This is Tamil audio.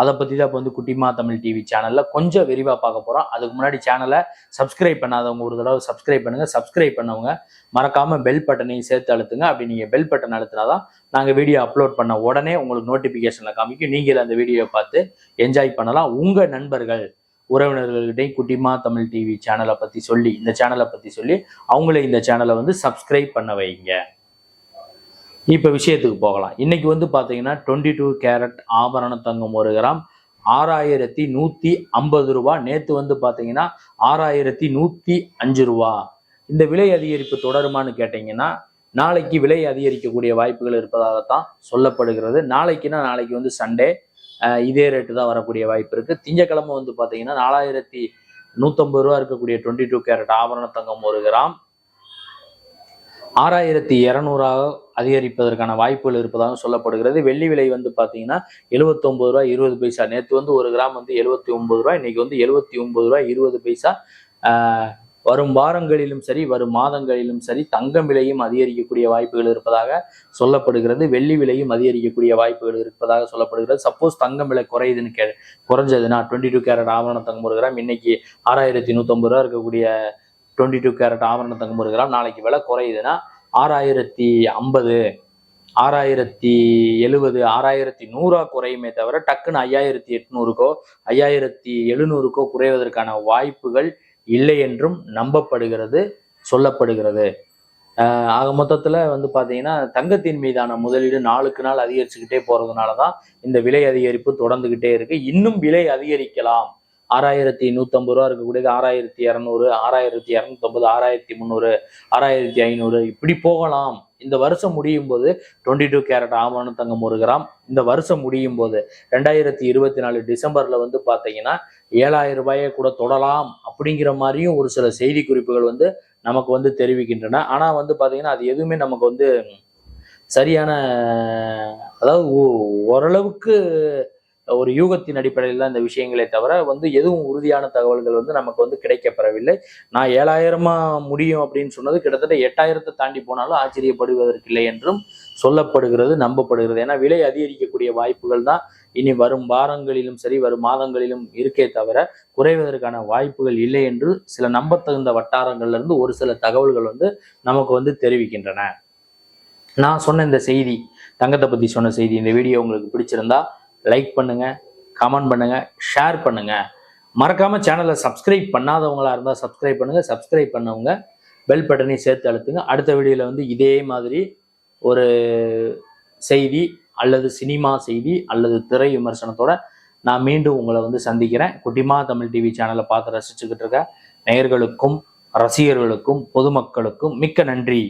அதை பற்றி தான் இப்போ வந்து குட்டிமா தமிழ் டிவி சேனலில் கொஞ்சம் விரிவாக பார்க்க போகிறோம் அதுக்கு முன்னாடி சேனலை சப்ஸ்கிரைப் பண்ணாதவங்க ஒரு தடவை சப்ஸ்கிரைப் பண்ணுங்கள் சப்ஸ்கிரைப் பண்ணவங்க மறக்காமல் பெல் பட்டனையும் சேர்த்து அழுத்துங்க. அப்படி நீங்கள் பெல் பட்டன் அழுத்தினாதான் நாங்கள் வீடியோ அப்லோட் பண்ண உடனே உங்களுக்கு நோட்டிஃபிகேஷனில் காமிக்கும். நீங்கள் அந்த வீடியோவை பார்த்து என்ஜாய் பண்ணலாம். உங்கள் நண்பர்கள் உறவினர்கள்கிட்டையும் குட்டிமா தமிழ் டிவி சேனலை பற்றி சொல்லி இந்த சேனலை பற்றி சொல்லி அவங்கள இந்த சேனலை வந்து சப்ஸ்கிரைப் பண்ண வைங்க. இப்போ விஷயத்துக்கு போகலாம். இன்னைக்கு வந்து பார்த்தீங்கன்னா டுவெண்ட்டி டூ கேரட் ஆபரண தங்கம் ஒரு கிராம் ஆறாயிரத்தி நூற்றி ஐம்பது ரூபா. நேற்று வந்து பார்த்தீங்கன்னா ஆறாயிரத்தி நூற்றி அஞ்சு ரூபா. இந்த விலை அதிகரிப்பு தொடருமான்னு கேட்டிங்கன்னா நாளைக்கு விலை அதிகரிக்கக்கூடிய வாய்ப்புகள் இருப்பதாகத்தான் சொல்லப்படுகிறது. நாளைக்குன்னா நாளைக்கு வந்து சண்டே. இதே ரேட்டு தான் வரக்கூடிய வாய்ப்பு இருக்குது திங்கக்கிழமை வந்து பார்த்தீங்கன்னா நாலாயிரத்தி நூற்றம்பது ரூபா இருக்கக்கூடிய டுவெண்ட்டி டூ கேரட் ஆபரண தங்கம் ஒரு கிராம் ஆறாயிரத்தி இரநூறாக அதிகரிப்பதற்கான வாய்ப்புகள் இருப்பதாக சொல்லப்படுகிறது. வெள்ளி விலை வந்து பார்த்தீங்கன்னா எழுபத்தொம்பது ரூபாய் இருபது பைசா. நேற்று வந்து ஒரு கிராம் வந்து எழுபத்தி ஒன்பது ரூபா இன்னைக்கு வந்து எழுபத்தி ஒன்பது ரூபாய் இருபது பைசா. வரும் வாரங்களிலும் சரி வரும் மாதங்களிலும் சரி தங்கம் விலையும் அதிகரிக்கக்கூடிய வாய்ப்புகள் இருப்பதாக சொல்லப்படுகிறது. வெள்ளி விலையும் அதிகரிக்கக்கூடிய வாய்ப்புகள் இருப்பதாக சொல்லப்படுகிறது. சப்போஸ் தங்கம் விலை குறையுதுன்னு கே குறைஞ்சதுன்னா டுவெண்ட்டி டூ கேரட் ஆவண தங்கம் ஒரு கிராம் இன்னைக்கு ஆறாயிரத்தி நூற்றம்பது ரூபா இருக்கக்கூடிய டுவெண்ட்டி டூ கேரட் ஆபரண தங்கம் ஒரு கிராம் நாளைக்கு விலை குறையுதுன்னா ஆறாயிரத்தி ஐம்பது ஆறாயிரத்தி எழுவது ஆறாயிரத்தி நூறா குறையுமே தவிர டக்குன்னு ஐயாயிரத்தி எட்நூறுக்கோ ஐயாயிரத்தி எழுநூறுக்கோ குறைவதற்கான வாய்ப்புகள் இல்லை என்றும் நம்பப்படுகிறது சொல்லப்படுகிறது. ஆஹ் ஆக மொத்தத்தில் வந்து பார்த்தீங்கன்னா தங்கத்தின் மீதான முதலீடு நாளுக்கு நாள் அதிகரிச்சுக்கிட்டே போகிறதுனால தான் இந்த விலை அதிகரிப்பு தொடர்ந்துக்கிட்டே இருக்குது இன்னும் விலை அதிகரிக்கலாம். ஆறாயிரத்தி நூற்றம்பது ரூபா இருக்கக்கூடியது ஆறாயிரத்தி இரநூறு ஆறாயிரத்தி இரநூத்தம்பது ஆறாயிரத்தி முந்நூறு ஆறாயிரத்தி ஐநூறு. இப்படி போகலாம். இந்த வருஷம் முடியும் போது டுவெண்ட்டி டூ கேரட் ஆவண தங்கம் ஒரு கிராம். இந்த வருஷம் முடியும் போது ரெண்டாயிரத்தி இருபத்தி நாலு டிசம்பர்ல வந்து பார்த்தீங்கன்னா ஏழாயிரம் ரூபாயை கூட தொடலாம் அப்படிங்கிற மாதிரியும் ஒரு சில செய்தி குறிப்புகள் வந்து நமக்கு வந்து தெரிவிக்கின்றன. ஆனால் வந்து பார்த்தீங்கன்னா அது எதுவுமே நமக்கு வந்து சரியான அதாவது ஓ- ஓரளவுக்கு ஒரு யூகத்தின் அடிப்படையில் தான் இந்த விஷயங்களே தவிர வந்து எதுவும் உறுதியான தகவல்கள் வந்து நமக்கு வந்து கிடைக்கப்பெறவில்லை. நான் ஏழாயிரமா முடியும் அப்படின்னு சொன்னது கிட்டத்தட்ட எட்டாயிரத்தை தாண்டி போனாலும் ஆச்சரியப்படுவதற்கில்லை என்றும் சொல்லப்படுகிறது நம்பப்படுகிறது. ஏன்னா விலை அதிகரிக்கக்கூடிய வாய்ப்புகள் தான் இனி வரும் வாரங்களிலும் சரி வரும் மாதங்களிலும் இருக்கே தவிர குறைவதற்கான வாய்ப்புகள் இல்லை என்று சில நம்பத்தகுந்த வட்டாரங்கள்ல இருந்து ஒரு சில தகவல்கள் வந்து நமக்கு வந்து தெரிவிக்கின்றன. நான் சொன்ன இந்த செய்தி தங்கத்தை பத்தி சொன்ன செய்தி இந்த வீடியோ உங்களுக்கு பிடிச்சிருந்தா லைக் பண்ணுங்க கமெண்ட் பண்ணுங்கள் ஷேர் பண்ணுங்கள் மறக்காமல் சேனலை சப்ஸ்கிரைப் பண்ணாதவங்களா இருந்தால் சப்ஸ்கிரைப் பண்ணுங்கள் சப்ஸ்கிரைப் பண்ணவங்க பெல் பட்டனையும் சேர்த்து அழுத்துங்க. அடுத்த வீடியோவில் வந்து இதே மாதிரி ஒரு செய்தி அல்லது சினிமா செய்தி அல்லது திரை விமர்சனத்தோட நான் மீண்டும் உங்களை வந்து சந்திக்கிறேன். குட்டிமா தமிழ் டிவி சேனலை பார்த்து ரசிச்சுக்கிட்டு இருக்க நேயர்களுக்கும் ரசிகர்களுக்கும் பொதுமக்களுக்கும் மிக்க நன்றி.